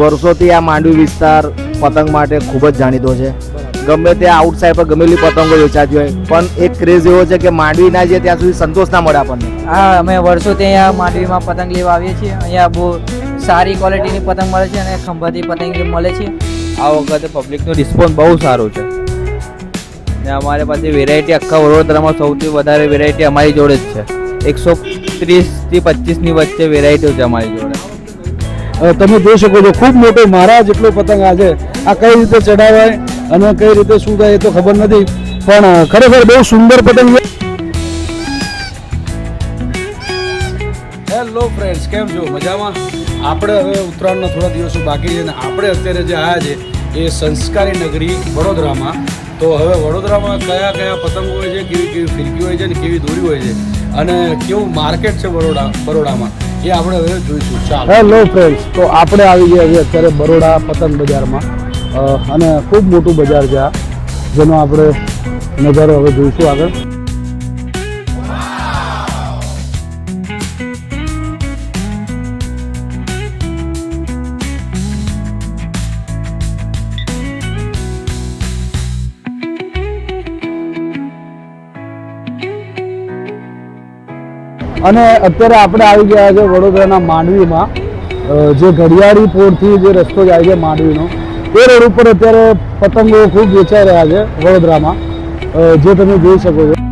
વર્ષોથી આ માંડવી વિસ્તાર પતંગ માટે ખૂબ જ જાણીતો છે. ગમે ત્યાં આઉટસાઇડ પર ગમેલી પતંગો વેચાતી હોય પણ એક ક્રેઝ એવો છે કે માંડવી ના જાય ત્યાં સુધી સંતોષ ના મળે આપણને. હા અમે વર્ષોથી અહીંયા માંડવીમાં પતંગ લેવા આવીએ છીએ. અહીંયા બહુ સારી ક્વોલિટીની પતંગ મળે છે અને ખંભાતી પતંગ મળે છે. આ વખતે પબ્લિકનો રિસ્પોન્સ બહુ સારો છે. ને અમારે પાસે વેરાયટી આખા વડોદરામાં સૌથી વધારે વેરાયટી અમારી જોડે જ છે. એકસો ત્રીસથી પચીસની વચ્ચે વેરાયટીઓ છે અમારી જોડે. તમે જોઈ શકો છો, ખૂબ મોટો મારા જેટલો પતંગ આજે આ કઈ રીતે ચડાવાય અને કઈ રીતે શું થાય એ તો ખબર નથી, પણ ખરેખર બહુ સુંદર પતંગ હેલો ફ્રેન્ડ્સ કેમ છો? મજામાં? આપણે હવે ઉત્તરાયણના થોડા દિવસો બાકી છે અને આપણે અત્યારે જે આવ્યા છે એ સંસ્કારી નગરી વડોદરામાં. તો હવે વડોદરામાં કયા કયા પતંગો હોય છે, કેવી કેવી ફિરકી હોય છે અને કેવી દોરી હોય છે અને કેવું માર્કેટ છે બરોડા, બરોડામાં? એ આપણે હવે જોઈશું. ચાલો. હેલો ફ્રેન્ડ્સ તો આપણે આવી ગયા છીએ અત્યારે બરોડા પતંગ બજારમાં. અને ખૂબ મોટું બજાર છે આ, જેનો આપણે નજારો હવે જોઈશું આગળ. અને અત્યારે આપણે આવી ગયા છે વડોદરાના માંડવીમાં. જે ઘડિયાળી પોળથી જે રસ્તો જાય છે માંડવીનો, એ રોડ ઉપર અત્યારે પતંગો ખૂબ વેચાઈ રહ્યા છે વડોદરામાં. જે તમે જોઈ શકો છો.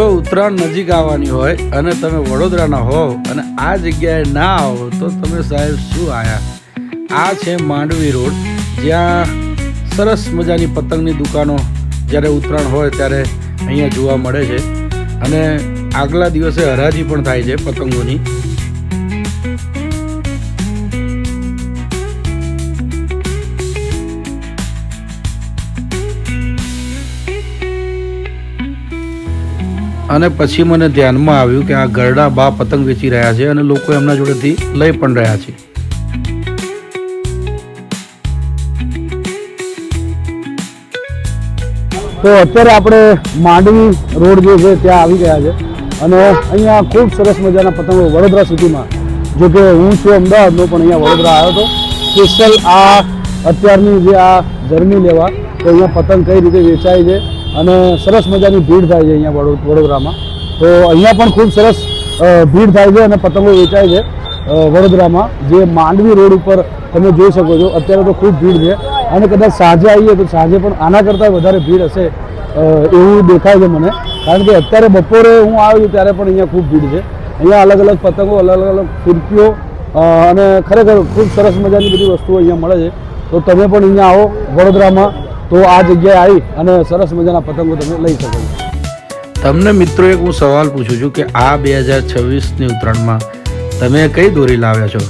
જો ઉત્તરાયણ નજીક આવવાની હોય અને તમે વડોદરાના હોવ અને આ જગ્યાએ ના આવો તો તમે સાહેબ શું આયા? આ છે માંડવી રોડ. જ્યાં સરસ મજાની પતંગની દુકાનો જ્યારે ઉત્તરાયણ હોય ત્યારે અહીંયા જોવા મળે છે. અને આગલા દિવસે હરાજી પણ થાય છે પતંગોની. અને પછી મને ધ્યાનમાં આવ્યું કે આ ગરડા બા પતંગ વેચી રહ્યા છે અને લોકો એમના જોડેથી લઈ પણ રહ્યા છે. તો અત્યારે આપણે માંડવી રોડ જે છે ત્યાં આવી ગયા છે અને અહીંયા ખૂબ સરસ મજાના પતંગો વડોદરા સિટીમાં. જો કે હું છું અમદાવાદનો, પણ અહીંયા વડોદરા આવ્યો હતો. સ્પેશિયલ આ અત્યારની જે આ જર્ની લેવા, તો અહીંયા પતંગ કઈ રીતે વેચાય છે અને સરસ મજાની ભીડ થાય છે અહીંયા વડો- વડોદરામાં. તો અહીંયા પણ ખૂબ સરસ ભીડ થાય છે અને પતંગો વેચાય છે વડોદરામાં. જે માંડવી રોડ ઉપર તમે જોઈ શકો છો, અત્યારે તો ખૂબ ભીડ છે. અને કદાચ સાંજે આવીએ તો સાંજે પણ આના કરતાં વધારે ભીડ હશે એવું દેખાય છે મને. કારણ કે અત્યારે બપોરે હું આવ્યો ત્યારે પણ અહીંયા ખૂબ ભીડ છે. અહીંયા અલગ અલગ પતંગો, અલગ અલગ ફિરકીઓ અને ખરેખર ખૂબ સરસ મજાની બધી વસ્તુઓ અહીંયા મળે છે. તો તમે પણ અહીંયા આવો વડોદરામાં. તો આ જગ્યાએ આવી અને સરસ મજાના પતંગો તમે લઈ શકો છો. તમને મિત્રો એક હું સવાલ પૂછું છું કે આ બે હજાર છવ્વીસની ઉત્તરાયણમાં તમે કઈ દોરી લાવ્યા છો?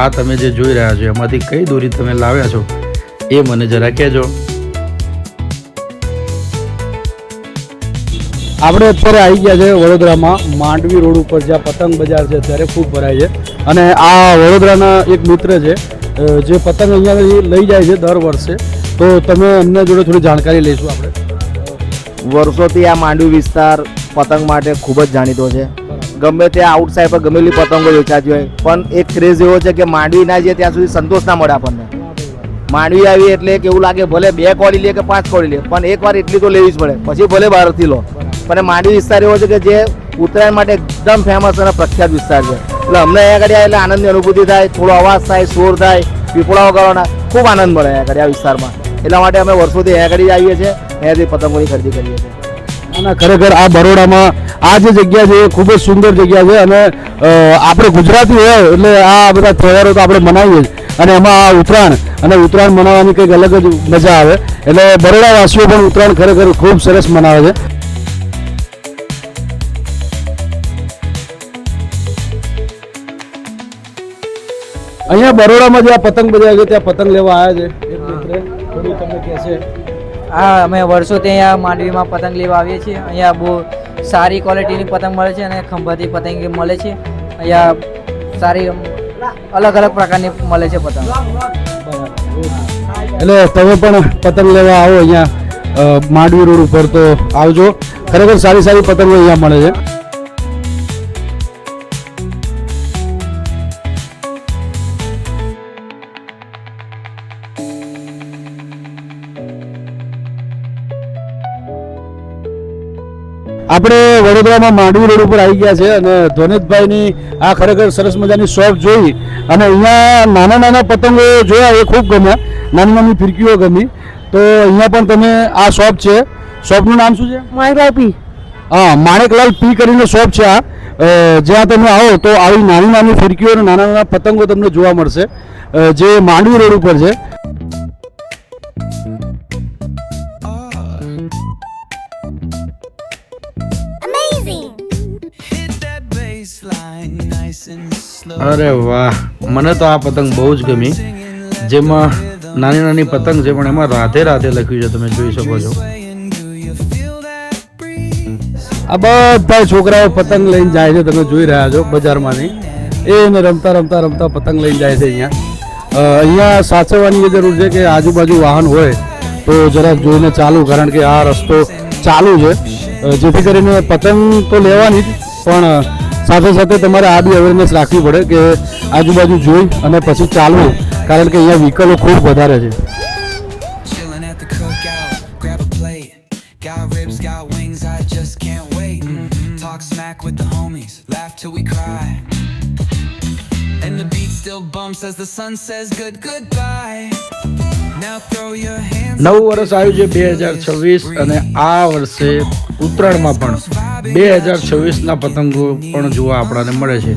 આ તમે જે જોઈ રહ્યા છો એમાંથી કઈ દોરી તમે લાવ્યા છો? એ મને જરા કહેજો. આપણે અત્યારે આવી ગયા છે વડોદરામાં માંડવી રોડ ઉપર જ્યાં પતંગ બજાર છે ત્યારે ખૂબ ભરાય છે. અને આ વડોદરાના એક મિત્ર છે જે પતંગ અહીંયાથી લઈ જાય છે દર વર્ષે. તો તમે એમના જોડે થોડી જાણકારી લઈશું આપણે. વર્ષોથી આ માંડવી વિસ્તાર પતંગ માટે ખૂબ જ જાણીતો છે. ગમે ત્યાં આઉટસાઇડ પર ગમેલી પતંગો વેચાતી હોય પણ એક ક્રેઝ એવો છે કે માંડવી ના જઈએ ત્યાં સુધી સંતોષ ના મળે આપણને. માંડવી આવી એટલે કે એવું લાગે ભલે બે કોળી લે કે પાંચ કોળી લે પણ એકવાર એટલી તો લેવી જ પડે. પછી ભલે બહારથી લો. પણ માંડવી વિસ્તાર એવો છે કે જે ઉત્તરાયણ માટે એકદમ ફેમસ અને પ્રખ્યાત વિસ્તાર છે. એટલે અમને અહીંયા આગળ એટલે આનંદની અનુભૂતિ થાય થોડો અવાજ થાય શોર થાય પીપળાઓ કરવાના ખૂબ આનંદ મળે અહીંયા આગળ આ વિસ્તારમાં. એટલા માટે અમે વર્ષોથી અહીંયા કરી આવીએ છીએ અહીંયાથી પતંગોની ખરીદી કરીએ છીએ. અને ખરેખર આ બરોડામાં આ જે જગ્યા છે એ ખૂબ જ સુંદર જગ્યા છે અને આપણે ગુજરાતી હોય એટલે આ બધા તહેવારો તો આપણે મનાવીએ જ. અને એમાં આ ઉત્તરાયણ, અને ઉત્તરાયણ મનાવવાની કંઈક અલગ જ મજા આવે. એટલે બરોડાવાસીઓ પણ ઉત્તરાયણ ખરેખર ખૂબ સરસ મનાવે છે. અહીંયા બરોડામાં જે આ પતંગ બજાર છે, ત્યાં પતંગ લેવા આવ્યા છે. કહેશે હા, અમે વર્ષોથી અહીંયા માંડવીમાં પતંગ લેવા આવીએ છીએ. અહીંયા બહુ સારી ક્વોલિટીની પતંગ મળે છે અને ખંભાતી પતંગ મળે છે. અહીંયા સારી અલગ અલગ પ્રકારની મળે છે પતંગ. એટલે તમે પણ પતંગ લેવા આવો અહીંયા માંડવી રોડ ઉપર તો આવજો. ખરેખર સારી સારી પતંગો અહીંયા મળે છે. આપણે વડોદરામાં માંડવી રોડ ઉપર આવી ગયા છે અને ધ્વનિતભાઈની આ ખરેખર સરસ મજાની શોપ જોઈ અને અહીંયા નાના નાના પતંગો જોયા એ ખૂબ ગમ્યા. નાની નાની ફિરકીઓ ગમી. તો અહીંયા પણ તમે આ શોપ છે. શોપનું નામ શું છે? માણેકલાલ પી. હા માણેકલાલ પી કરીને શોપ છે આ. જ્યાં તમે આવો તો આવી નાની નાની ફિરકીઓ અને નાના નાના પતંગો તમને જોવા મળશે. જે માંડવી રોડ ઉપર છે. અરે વાહ, મને તો આ પતંગ બહુ જ ગમી. જેમાં નાની નાની પતંગ છે, પણ એમાં રાધે રાધે લખ્યું છે, તમે જોઈ શકો છો? આ બધા છોકરાઓ પતંગ લઈને જાય છે, તમે જોઈ રહ્યા છો બજારમાંની એને રમતા રમતા રમતા પતંગ લઈને જાય છે અહીંયા. અહીંયા સાચવવાની એ જરૂર છે કે આજુબાજુ વાહન હોય, તો જરાક જોઈને ચાલુ, કારણ કે આ રસ્તો ચાલુ છે. જેથી કરીને પતંગ તો લેવાની જ, પણ સાથે સાથે તમારે આ બી અવેરનેસ રાખવી પડે કે આજુબાજુ જોઈ અને પછી ચાલવું કારણ કે અહીંયા વ્હીકલો ખૂબ વધારે છે Chilling at the cookout, grab a plate. Got ribs, got wings, I just can't wait. Talk smack with the homies, laugh till we cry. And the beat still bumps as the sun says good goodbye. Now throw your hands નવું વર્ષ આવ્યું છે બે હજાર છવ્વીસ અને આ વર્ષે ઉત્તરાયણમાં પણ બે હજાર છવ્વીસના પતંગો પણ જોવા આપણને મળે છે.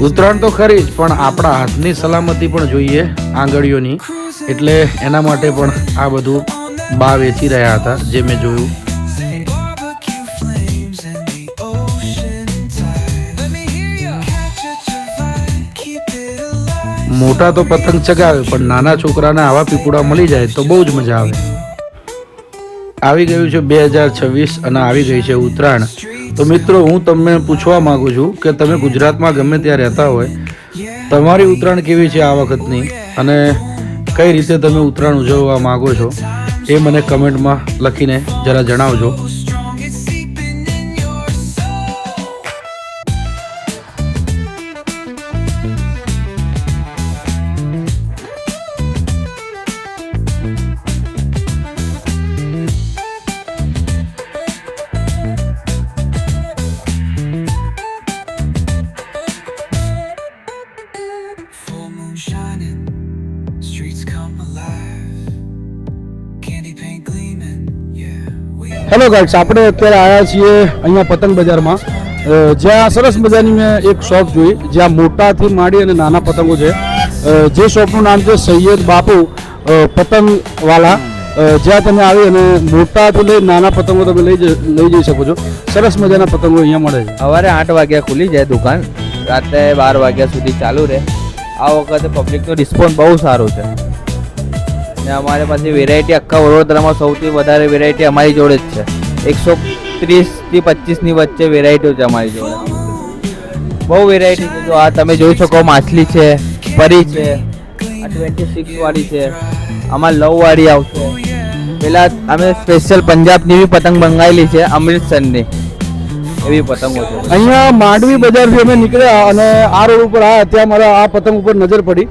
ઉત્તરાયણ તો ખરી જ પણ આપણા હાથની સલામતી પણ જોઈએ આંગળીઓની એટલે એના માટે પણ આ બધું બા વેચી રહ્યા હતા જે મેં જોયું મોટા તો પતંગ ચગાવે, પણ નાના છોકરાને આવા પીપુડા મળી જાય તો બહુ જ મજા આવે. આવી ગયું છે બે હજાર છવ્વીસ અને આવી ગઈ છે ઉત્તરાયણ. તો મિત્રો, હું તમને પૂછવા માગું છું કે તમે ગુજરાતમાં ગમે ત્યાં રહેતા હોય, તમારી ઉત્તરાયણ કેવી છે આ વખતની? અને કઈ રીતે તમે ઉત્તરાયણ ઉજવવા માંગો છો? એ મને કમેન્ટમાં લખીને જરા જણાવજો. હેલો ગાઈડ્સ આપણે અત્યારે આવ્યા છીએ અહીંયા પતંગ બજારમાં. જ્યાં સરસ મજાની મેં એક શોપ જોઈ, જ્યાં મોટાથી માંડી અને નાના પતંગો છે. જે શોપનું નામ છે સૈયદ બાપુ પતંગવાલા. જ્યાં તમે આવી અને મોટાથી લઈ નાના પતંગો તમે લઈ લઈ જઈ શકો છો. સરસ મજાના પતંગો અહીંયા મળે છે. સવારે આઠ વાગ્યા ખુલી જાય દુકાન. રાતે બાર વાગ્યા સુધી ચાલુ રહે. આ વખતે પબ્લિકનો રિસ્પોન્સ બહુ સારો છે. ને અમારી પાસે વેરાયટી આખા વડોદરામાં સૌથી વધારે વેરાયટી અમારી જોડે જ છે. એકસો ત્રીસથી પચીસની વચ્ચે વેરાયટીઓ છે અમારી જોડે. બહુ વેરાયટી છે. જો આ તમે જોઈ શકો, માછલી છે, પરી છે, આ ટ્વેન્ટી સિક્સ વાળી છે, આમાં લવ વાળી આવશે. પેલા અમે સ્પેશિયલ પંજાબની બી પતંગ મંગાવેલી છે, અમૃતસરની. એવી પતંગો છે. અહીંયા માંડવી બજારથી અમે નીકળ્યા અને આ રોડ ઉપર આવ્યા ત્યાં મારા આ પતંગ ઉપર નજર પડી.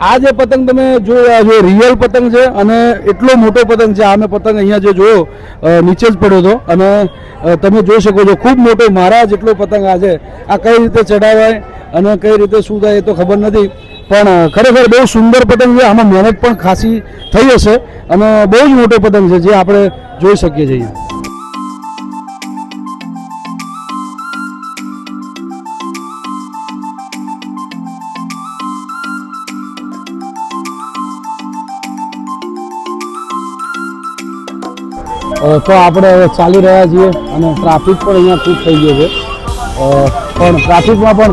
આ જે પતંગ તમે આ છો રિયલ પતંગ છે અને એટલો મોટો પતંગ છે. આ મેં પતંગ અહીંયા જે જોયો નીચે જ પડ્યો હતો. અને તમે જોઈ શકો છો, ખૂબ મોટો મારા જેટલો પતંગ આ છે. આ કઈ રીતે ચડાવાય અને કઈ રીતે શું થાય એ તો ખબર નથી. પણ ખરેખર બહુ સુંદર પતંગ છે. આમાં મહેનત પણ ખાસી થઈ હશે. અને બહુ જ મોટો પતંગ છે જે આપણે જોઈ શકીએ છીએ તો આપણે હવે ચાલી રહ્યા છીએ અને ટ્રાફિક પણ અહીંયા ખૂબ થઈ ગયો છે. પણ ટ્રાફિકમાં પણ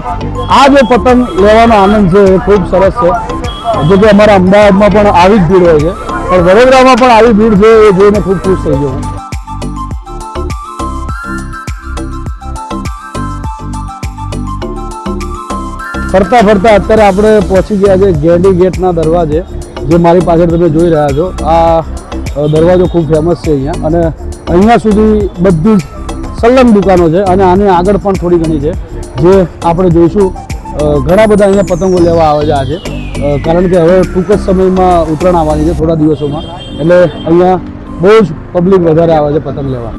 આ જે પતંગ લેવાનો આનંદ છે એ ખૂબ સરસ છે. જો કે અમારા અમદાવાદમાં પણ આવી જ ભીડ હોય છે. પણ વડોદરામાં પણ આવી ભીડ છે એ જોઈને ખૂબ ખુશ થઈ ગયો ફરતા ફરતા અત્યારે આપણે પહોંચી ગયા છે ગેડી ગેટના દરવાજે. જે મારી પાછળ તમે જોઈ રહ્યા છો, આ દરવાજો ખૂબ ફેમસ છે અહીંયા. અને અહીંયા સુધી બધી જ સલંગ દુકાનો છે અને આની આગળ પણ થોડી ઘણી છે, જે આપણે જોઈશું. ઘણા બધા અહીંયા પતંગો લેવા આવે છે આજે કારણ કે હવે ટૂંક જ સમયમાં ઉત્તરાયણ આવવાની છે થોડા દિવસોમાં. એટલે અહીંયા બહુ જ પબ્લિક વધારે આવે છે પતંગ લેવા.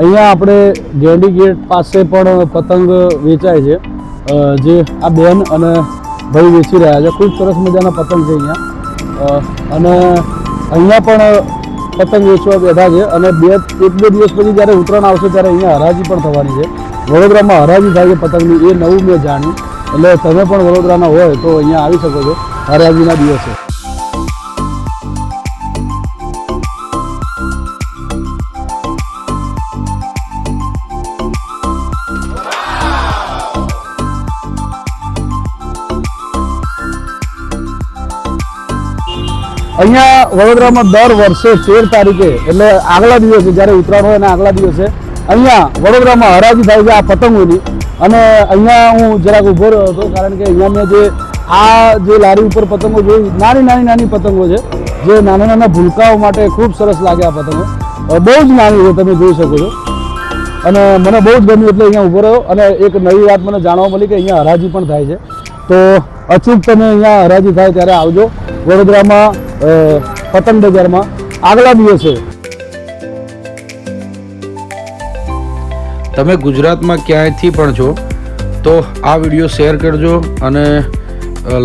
અહીંયા આપણે ગેડી ગેટ પાસે પણ પતંગ વેચાય છે. જે આ બેન અને ભાઈ વેચી રહ્યા છે. ખૂબ સરસ મજાના પતંગ છે અહીંયા. અને અહીંયા પણ પતંગ વેચવા બેઠા છે અને બે, એક બે દિવસ પછી જ્યારે ઉત્તરાયણ આવશે ત્યારે અહીંયા હરાજી પણ થવાની છે. વડોદરામાં હરાજી થાય છે પતંગની, એ નવું મેં જાણ્યું. એટલે તમે પણ વડોદરાના હોય તો અહીંયા આવી શકો છો હરાજીના દિવસે. અહીંયા વડોદરામાં દર વર્ષે તેર તારીખે, એટલે આગલા દિવસે, જ્યારે ઉત્તરાયણ હોય એના આગલા દિવસે, અહીંયા વડોદરામાં હરાજી થાય છે આ પતંગોની અને અહીંયા હું જરાક ઊભો રહ્યો હતો, કારણ કે અહીંયા મેં જે, આ જે લારી ઉપર પતંગો જોઈ, નાની નાની નાની પતંગો છે, જે નાના નાના ભૂલકાઓ માટે ખૂબ સરસ લાગે આ પતંગો. બહુ જ નાની છે, તમે જોઈ શકો છો. અને મને બહુ જ ગમ્યું એટલે અહીંયા ઊભો રહ્યો. અને એક નવી વાત મને જાણવા મળી કે અહીંયા હરાજી પણ થાય છે. તો અચૂક તમે અહીંયા હરાજી થાય ત્યારે આવજો. વડોદરામાં પતંગ બજારમાં આગલા દિવસે તમે ગુજરાતમાં ક્યાંયથી પણ છો, તો આ વીડિયો શેર કરજો અને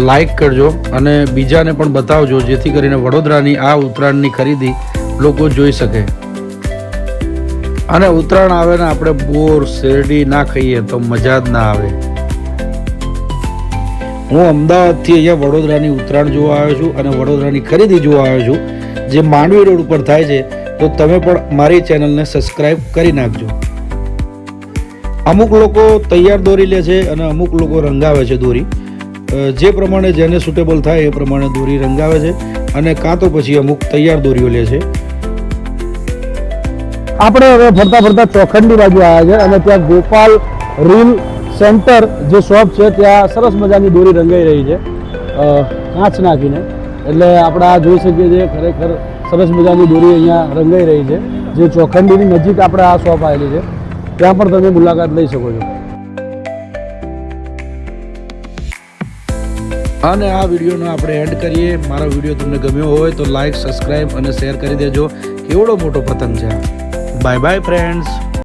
લાઈક કરજો અને બીજાને પણ બતાવજો, જેથી કરીને વડોદરાની આ ઉત્તરાયણની ખરીદી લોકો જોઈ શકે. અને ઉત્તરાયણ આવે ને આપણે બોર શેરડી ના ખાઈએ તો મજા જ ના આવે. હું અમદાવાદથી અહીંયા વડોદરાની ઉત્તરાયણ જોવા આવ્યો છું અને વડોદરાની ખરીદી જોવા આવ્યો છું. જે માંડવી રોડ ઉપર થાય છે, તો તમે પણ મારી ચેનલને સબસ્ક્રાઈબ કરી નાખજો. અમુક લોકો તૈયાર દોરી લે છે અને અમુક લોકો રંગાવે છે દોરી. જે પ્રમાણે જેને સુટેબલ થાય એ પ્રમાણે દોરી રંગાવે છે અને કાં તો પછી અમુક તૈયાર દોરીઓ લે છે. આપણે હવે ફરતા ફરતા ચોખંડી બાજુ આવ્યા છે અને ત્યાં ગોપાલ રીલ સેન્ટર જે શોપ છે ત્યાં સરસ મજાની દોરી રંગાઈ રહી છે. કાંચ નાખીને. એટલે આપણે આ જોઈ શકીએ છીએ ખરેખર સરસ મજાની દોરી અહીંયા રંગાઈ રહી છે. જે ચોખંડીની નજીક આપણે આ શોપ આવેલી છે. ત્યાં પણ તમે મુલાકાત લઈ શકો છો. અને આ વિડીયોનો આપણે એન્ડ કરીએ. મારો વીડિયો તમને ગમ્યો હોય તો લાઈક સબસ્ક્રાઈબ અને શેર કરી દેજો. કેવડો મોટો પતંગ છે બાય બાય ફ્રેન્ડ્સ